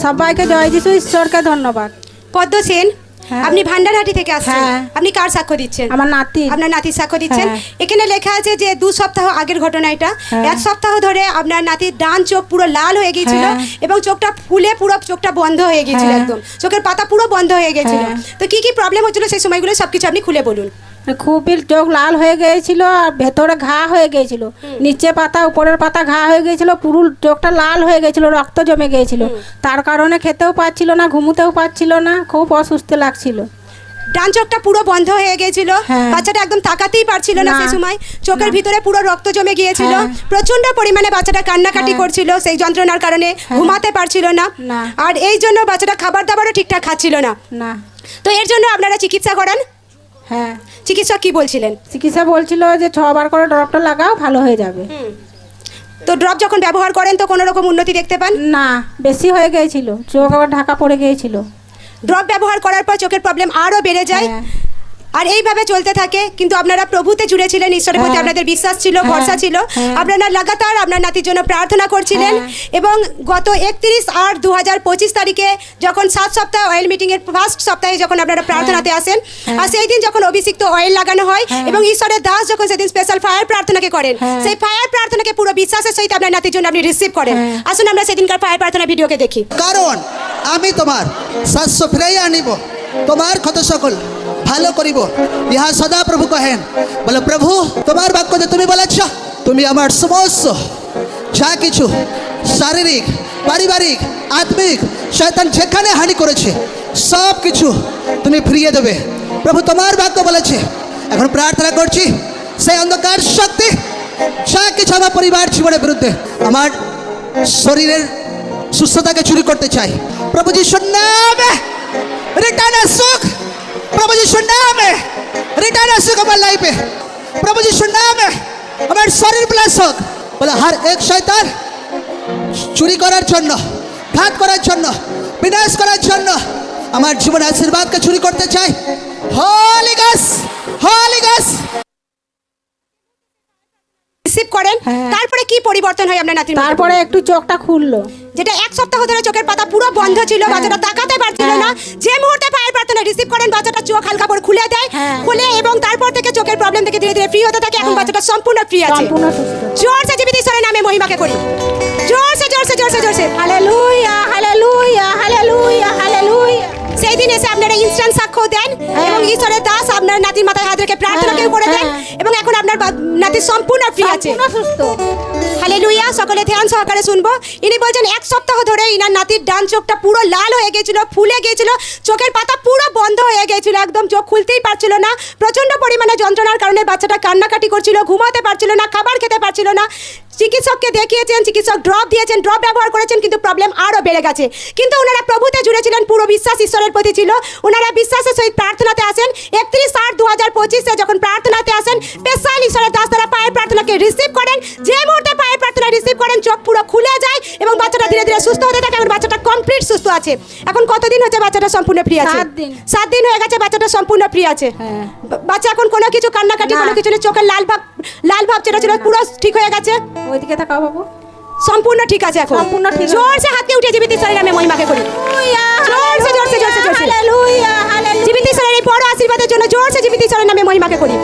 সবাইকে জয় যিশু ঈশ্বরকে ধন্যবাদ পদ্ম সেন হ্যাঁ। আপনি ভান্ডারহাটি থেকে আসছেন হ্যাঁ। আপনি কার সাক্ষ্য দিচ্ছেন আমার নাতি আপনার নাতির সাক্ষ্য দিচ্ছেন হ্যাঁ। এখানে লেখা আছে যে দু সপ্তাহ আগের ঘটনা এটা। এক সপ্তাহ ধরে আপনার নাতির ডান চোখ পুরো লাল হয়ে গিয়েছিল। এবং চোখটা ফুলে পুরো চোখটা বন্ধ হয়ে গিয়েছিল। একদম চোখের পাতা পুরো বন্ধ হয়ে গিয়েছিল। তো কি কি প্রবলেম হচ্ছিল সেই সময়গুলো সবকিছু আপনি খুলে বলুন খুবই চোখ লাল হয়ে গিয়েছিল আর ভেতরে ঘা হয়ে গিয়েছিল। নিচে পাতা উপরের পাতা ঘা হয়ে গিয়েছিল পুরো চোখটা লাল হয়ে গিয়েছিল রক্ত জমে গিয়েছিল। তার কারণে খেতেও পাচ্ছিল না ঘুমোতেও পাচ্ছিল না খুব অসুস্থ লাগছিল। ডান চোখটা পুরো বন্ধ হয়ে গিয়েছিল। হ্যাঁ। বাচ্চাটা একদম তাকাতেই পারছিল না। সেই সময়। চোখের ভিতরে পুরো রক্ত জমে গিয়েছিল। হ্যাঁ। প্রচণ্ড পরিমাণে বাচ্চাটা কান্নাকাটি হ্যাঁ। করছিল সেই যন্ত্রণার কারণে ঘুমাতে পারছিল না। আর এই জন্য বাচ্চাটা খাবার দাবারও ঠিকঠাক খাচ্ছিল না। তো এর জন্য আপনারা চিকিৎসা করেন। হ্যাঁ। চিকিৎসক কি বলছিলেন? চিকিৎসা বলছিল যে ছবার করে ড্রপটা লাগাও ভালো হয়ে যাবে। তো ড্রপ যখন ব্যবহার করেন তো কোনো রকম উন্নতি দেখতে পান? না বেশি হয়ে গিয়েছিল। চোখ আবার ঢাকা পড়ে গিয়েছিল। ড্রপ ব্যবহার করার পর চোখের প্রবলেম আরও বেড়ে যায়? হ্যাঁ। আর এইভাবে চলতে থাকে কিন্তু আপনারা প্রভুতে জুড়ে ছিলেন ঈশ্বরের প্রতি হ্যাঁ। আপনাদের বিশ্বাস ছিল হ্যাঁ। ভরসা ছিল হ্যাঁ। আপনারা লাগাতার আপনার নাতির জন্য প্রার্থনা করছিলেন। এবং গত একত্রিশ আট দু হাজার পঁচিশ তারিখে যখন সাত সপ্তাহ অয়েল মিটিংয়ের ফার্স্ট সপ্তাহে যখন আপনারা প্রার্থনাতে আসেন। আর সেই দিন যখন অভিষিক্ত অয়েল লাগানো হয়। এবং ঈশ্বরের দাস যখন সেদিন স্পেশাল ফায়ার প্রার্থনাকে করেন। সেই ফায়ার প্রার্থনাকে পুরো বিশ্বাসের সহিত আপনার নাতির জন্য আপনি রিসিভ করেন। আসুন আমরা সেদিনকার ফায়ার প্রার্থনা ভিডিওকে দেখি কারণ আমি তোমার শস্য ফিরাইয়া আনিব তোমার ক্ষত সকল ভালো করিব। ইহা সদা প্রভু কহেন। বলে, প্রভু, তোমার বাক্য যে তুমি বলেছ, তুমি আমার সমস্ত যা কিছু শারীরিক, পারিবারিক, আত্মিক, শয়তান যেখানে হানি করেছে, সব কিছু তুমি ফিরিয়ে দেবে। প্রভু তোমার বাক্য বলেছে। এখন প্রার্থনা করছি, সেই অন্ধকার শক্তি, যা কিছু আমার পরিবার জীবনের বিরুদ্ধে, আমার শরীরের সুস্থতাকে চুরি করতে চাই প্রভু যিশুর নামে রিটার্ন সুখ প্রভু যিশুর নামে রিটার্ন সুখ আমার লাইফে প্রভু যিশুর নামে আমার শরীর প্লাস হোক বলে হার এক শয়তান চুরি করার জন্য ঘাত করার জন্য বিনাশ করার জন্য আমার জীবন আশীর্বাদকে চুরি করতে চাই হলি গাছ হলি গাছ রিসিভ করেন হ্যাঁ। তারপরে কি পরিবর্তন হয় আপনার নাতির তারপরে একটু চোখটা খুললো। যেটা এক সপ্তাহ ধরে চোখের পাতা পুরো বন্ধ ছিল হ্যাঁ। বাচ্চাটা তাকাতে পারছিল না। যে মুহূর্তে ফায়ার প্রার্থনা রিসিভ করেন বাচ্চাটা চোখ হালকা করে খুলে দেয় হ্যাঁ। খুলে এবং তারপর থেকে চোখের প্রবলেম থেকে ধীরে ধীরে ফ্রি হতে থাকে। এখন হ্যাঁ। বাচ্চাটা সম্পূর্ণ ফ্রি আছে। সম্পূর্ণ সুস্থ জোরসে জীবিত ঈশ্বরের নামে মহিমাকে করি। জোরসে জোরসে জোরসে জোরসে। Hallelujah hallelujah hallelujah hallelujah. সেই দিন এসে আপনারা ইনস্ট্যান্ট সাক্ষ্য দেন হ্যাঁ। এবং ঈশ্বরের দাস আপনার নাতির মাথায় হাত রেখে প্রার্থনা কেউ করে দেন। নাতি সম্পূর্ণ ফ্রি আছে। হালে সুস্থ। হালেলুয়া সকলে ধ্যান সহকারে শুনব। ইনি বলছেন এক সপ্তাহ ধরে ইনার নাতির ডান চোখটা পুরো লাল হয়ে গেছিল ফুলে গিয়েছিল চোখের পাতা পুরো বন্ধ হয়ে গেছিল একদম চোখ খুলতেই পারছিল না প্রচণ্ড পরিমাণে যন্ত্রণার কারণে বাচ্চাটা কান্নাকাটি করছিল ঘুমাতে পারছিল না খাবার খেতে পারছিল না। চিকিৎসককে দেখিয়েছেন চিকিৎসক ড্রপ দিয়েছেন ড্রপ ব্যবহার করেছেন কিন্তু প্রবলেম আরও বেড়ে গেছে। কিন্তু ওনারা প্রভুতে জুড়েছিলেন পুরো বিশ্বাস ঈশ্বরের প্রতি ছিল। ওনারা বিশ্বাসের সহিত প্রার্থনাতে আসেন একত্রিশ আট দু হাজার পঁচিশে যখন প্রার্থনাতে আসেন স্পেশাল ঈশ্বরের দাস তারা পায়ের প্রার্থনাকে রিসিভ করেন। যে মুহূর্তে পায়ের প্রার্থনা রিসিভ করেন চোখ পুরো খুলে যায় এবং বাচ্চাটা ধীরে ধীরে সুস্থ হতে থাকে এখন বাচ্চাটা কমপ্লিট সুস্থ আছে। এখন কতদিন হচ্ছে বাচ্চাটা সম্পূর্ণ ফ্রি আছে? সাত দিন। হয়ে গেছে বাচ্চাটা সম্পূর্ণ ফ্রি আছে। হ্যাঁ। বাচ্চা এখন কোনো কিছু কান্নাকাটি কোনো কিছু চোখের লাল ভাব লাল ভাব যেটা ছিল পুরো ঠিক হয়ে গেছে? ওইদিকে তাকাও বাবু। সম্পূর্ণ ঠিক আছে এখন। সম্পূর্ণ ঠিক। জোরসে হাতকে উঠে জীবিত ঈশ্বরের নামে মহিমাকে করি। জোরসে জোরসে জোরসে জোরসে। জীবিত ঈশ্বরের এই বড় আশীর্বাদের জন্য জোরসে জীবিত ঈশ্বরের নামে মহিমাকে করি।